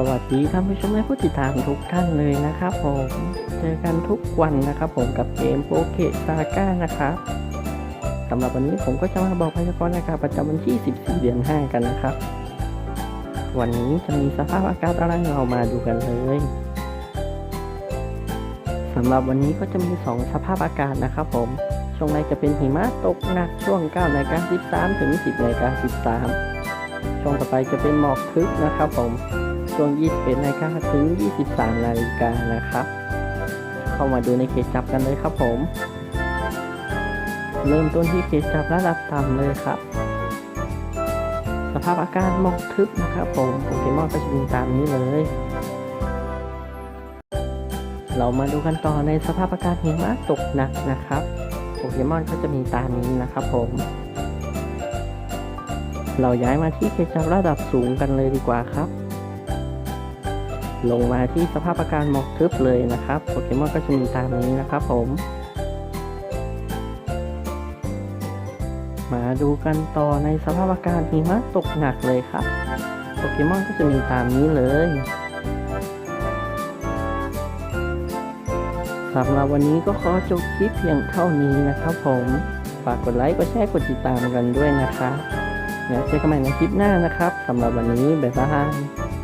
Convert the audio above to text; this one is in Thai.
สวัสดีท่านผู้ชมและผู้ติดตามทุกท่านเลยนะครับผมเจอกันทุกวันนะครับผมกับเกมโปเกซาก้านะครับสำหรับวันนี้ผมก็จะมาบอกพยากรณ์อากาศประจำวันที่ 14 เดือน 5 กันนะครับ วันนี้จะมีสภาพอากาศอะไรเรามาดูกันเลยสำหรับวันนี้ก็จะมี 2 สภาพอากาศนะครับผมช่วงแรกจะเป็นหิมะตกหนักช่วง9นาฬิกา13 ถึง 10นาฬิกา13ช่วงต่อไปจะเป็นหมอกทึบนะครับผม ช่วง 21นาฬิกาถึง 23นาฬิกานะครับ เข้ามาดูในเขตจับกันเลยครับผม เริ่มต้นที่เขตจับระดับต่ำเลยครับ สภาพอากาศหมอกทึบนะครับผมโปเกมอนก็จะมีตามนี้เลย เรามาดูกันต่อในสภาพอากาศหิมะตกหนักนะครับโปเกมอนก็จะมีตามนี้นะครับผมเราย้ายมาที่เขตจับระดับสูงกันเลยดีกว่าครับ ลงมาที่สภาพอากาศหมอกทึบเลยนะครับโปเกมอนก็จะมีตามนี้นะครับผม มาดูกันต่อในสภาพอากาศหิมะตกหนักเลยครับโปเกมอนก็จะมีตามนี้เลยสำหรับวันนี้ก็ขอจบคลิปเพียงเท่านี้นะครับผม ฝากกดไลค์ กดแชร์ กดติดตามกันด้วยนะครับแล้วเจอกันใหม่ในคลิปหน้านะครับสำหรับวันนี้ บ๊ายบาย